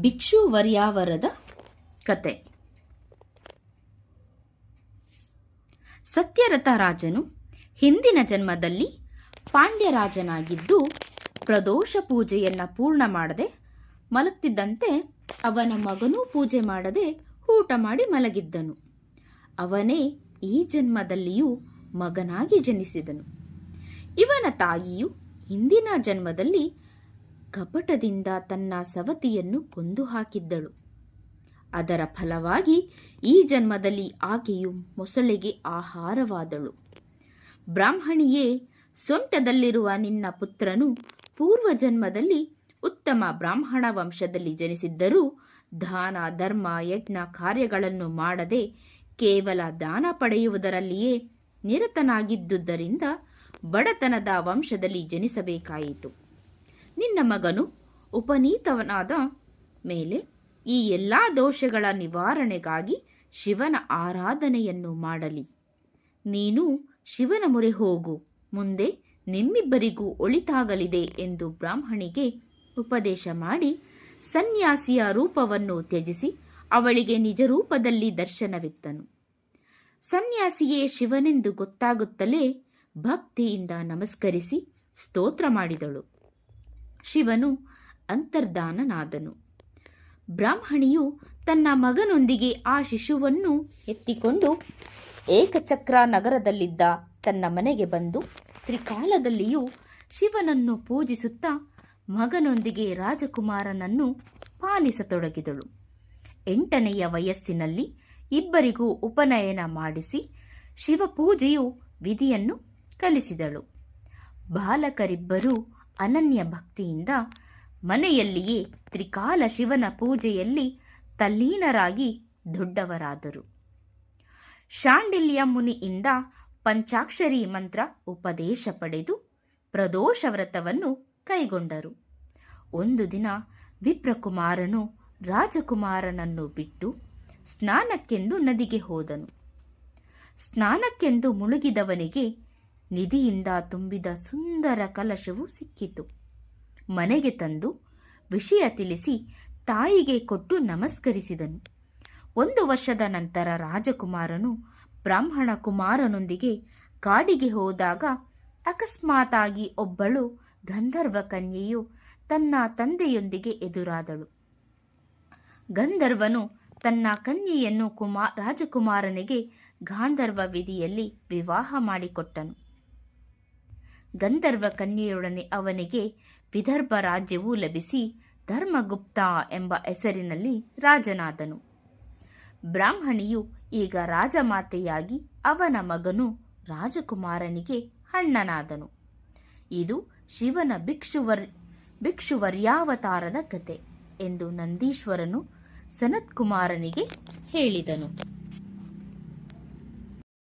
ಭಿಕ್ಷುವರ್ಯಾವರದ ಕತೆ. ಸತ್ಯರಥ ರಾಜನು ಹಿಂದಿನ ಜನ್ಮದಲ್ಲಿ ಪಾಂಡ್ಯರಾಜನಾಗಿದ್ದು ಪ್ರದೋಷ ಪೂಜೆಯನ್ನು ಪೂರ್ಣ ಮಾಡದೆ ಮಲಗ್ತಿದ್ದಂತೆ ಅವನ ಮಗನೂ ಪೂಜೆ ಮಾಡದೆ ಊಟ ಮಾಡಿ ಮಲಗಿದ್ದನು. ಅವನೇ ಈ ಜನ್ಮದಲ್ಲಿಯೂ ಮಗನಾಗಿ ಜನಿಸಿದನು. ಇವನ ತಾಯಿಯು ಹಿಂದಿನ ಜನ್ಮದಲ್ಲಿ ಕಪಟದಿಂದ ತನ್ನ ಸವತಿಯನ್ನು ಕೊಂದು ಹಾಕಿದ್ದಳು ಅದರ ಫಲವಾಗಿ ಈ ಜನ್ಮದಲ್ಲಿ ಆಕೆಯು ಮೊಸಳೆಗೆ ಆಹಾರವಾದಳು. ಬ್ರಾಹ್ಮಣಿಯೇ, ಸೊಂಟದಲ್ಲಿರುವ ನಿನ್ನ ಪುತ್ರನು ಪೂರ್ವ ಜನ್ಮದಲ್ಲಿ ಉತ್ತಮ ಬ್ರಾಹ್ಮಣ ವಂಶದಲ್ಲಿ ಜನಿಸಿದ್ದರೂ ದಾನ, ಧರ್ಮ, ಯಜ್ಞ ಕಾರ್ಯಗಳನ್ನು ಮಾಡದೆ ಕೇವಲ ದಾನ ಪಡೆಯುವುದರಲ್ಲಿಯೇ ನಿರತನಾಗಿದ್ದುದರಿಂದ ಬಡತನದ ವಂಶದಲ್ಲಿ ಜನಿಸಬೇಕಾಯಿತು. ನಿನ್ನ ಮಗನು ಉಪನೀತವನಾದ ಮೇಲೆ ಈ ಎಲ್ಲ ದೋಷಗಳ ನಿವಾರಣೆಗಾಗಿ ಶಿವನ ಆರಾಧನೆಯನ್ನು ಮಾಡಲಿ. ನೀನು ಶಿವನ ಮೊರೆ ಹೋಗು, ಮುಂದೆ ನಿಮ್ಮಿಬ್ಬರಿಗೂ ಒಳಿತಾಗಲಿದೆ ಎಂದು ಬ್ರಾಹ್ಮಣಿಗೆ ಉಪದೇಶ ಮಾಡಿ ಸನ್ಯಾಸಿಯ ರೂಪವನ್ನು ತ್ಯಜಿಸಿ ಅವಳಿಗೆ ನಿಜ ರೂಪದಲ್ಲಿ ದರ್ಶನವಿತ್ತನು. ಸನ್ಯಾಸಿಯೇ ಶಿವನೆಂದು ಗೊತ್ತಾಗುತ್ತಲೇ ಭಕ್ತಿಯಿಂದ ನಮಸ್ಕರಿಸಿ ಸ್ತೋತ್ರ ಮಾಡಿದಳು. ಶಿವನು ಅಂತರ್ಧಾನನಾದನು ಬ್ರಾಹ್ಮಣಿಯು ತನ್ನ ಮಗನೊಂದಿಗೆ ಆ ಶಿಶುವನ್ನು ಎತ್ತಿಕೊಂಡು ಏಕಚಕ್ರ ನಗರದಲ್ಲಿದ್ದ ತನ್ನ ಮನೆಗೆ ಬಂದು ತ್ರಿಕಾಲದಲ್ಲಿಯೂ ಶಿವನನ್ನು ಪೂಜಿಸುತ್ತಾ ಮಗನೊಂದಿಗೆ ರಾಜಕುಮಾರನನ್ನು ಪಾಲಿಸತೊಡಗಿದಳು. ಎಂಟನೆಯ ವಯಸ್ಸಿನಲ್ಲಿ ಇಬ್ಬರಿಗೂ ಉಪನಯನ ಮಾಡಿಸಿ ಶಿವಪೂಜೆಯು ವಿಧಿಯನ್ನು ಕಲಿಸಿದಳು. ಬಾಲಕರಿಬ್ಬರೂ ಅನನ್ಯ ಭಕ್ತಿಯಿಂದ ಮನೆಯಲ್ಲಿಯೇ ತ್ರಿಕಾಲ ಶಿವನ ಪೂಜೆಯಲ್ಲಿ ತಲ್ಲೀನರಾಗಿ ದೊಡ್ಡವರಾದರು. ಶಾಂಡಿಲ್ಯ ಮುನಿಯಿಂದ ಪಂಚಾಕ್ಷರಿ ಮಂತ್ರ ಉಪದೇಶ ಪಡೆದು ಪ್ರದೋಷ ವ್ರತವನ್ನು ಕೈಗೊಂಡರು. ಒಂದು ದಿನ ವಿಪ್ರಕುಮಾರನು ರಾಜಕುಮಾರನನ್ನು ಬಿಟ್ಟು ಸ್ನಾನಕ್ಕೆಂದು ನದಿಗೆ ಹೋದನು. ಸ್ನಾನಕ್ಕೆಂದು ಮುಳುಗಿದವನಿಗೆ ನಿಧಿಯಿಂದ ತುಂಬಿದ ಸುಂದರ ಕಲಶವು ಸಿಕ್ಕಿತು. ಮನೆಗೆ ತಂದು ವಿಷಯ ತಿಳಿಸಿ ತಾಯಿಗೆ ಕೊಟ್ಟು ನಮಸ್ಕರಿಸಿದನು. ಒಂದು ವರ್ಷದ ನಂತರ ರಾಜಕುಮಾರನು ಬ್ರಾಹ್ಮಣ ಕುಮಾರನೊಂದಿಗೆ ಕಾಡಿಗೆ ಹೋದಾಗ ಅಕಸ್ಮಾತಾಗಿ ಒಬ್ಬಳು ಗಂಧರ್ವ ಕನ್ಯೆಯು ತನ್ನ ತಂದೆಯೊಂದಿಗೆ ಎದುರಾದಳು. ಗಂಧರ್ವನು ತನ್ನ ಕನ್ಯೆಯನ್ನು ಕುಮಾ ರಾಜಕುಮಾರನಿಗೆ ಗಾಂಧರ್ವ ವಿಧಿಯಲ್ಲಿ ವಿವಾಹ ಮಾಡಿಕೊಟ್ಟನು. ಗಂಧರ್ವ ಕನ್ಯೆಯೊಡನೆ ಅವನಿಗೆ ವಿದರ್ಭ ರಾಜ್ಯವೂ ಲಭಿಸಿ ಧರ್ಮಗುಪ್ತ ಎಂಬ ಹೆಸರಿನಲ್ಲಿ ರಾಜನಾದನು. ಬ್ರಾಹ್ಮಣಿಯು ಈಗ ರಾಜಮಾತೆಯಾಗಿ ಅವನ ಮಗನು ರಾಜಕುಮಾರನಿಗೆ ಅಣ್ಣನಾದನು. ಇದು ಶಿವನ ಭಿಕ್ಷುವರ್, ಭಿಕ್ಷುವರ್ಯಾವತಾರದ ಕತೆ ಎಂದು ನಂದೀಶ್ವರನು ಸನತ್ಕುಮಾರನಿಗೆ ಹೇಳಿದನು.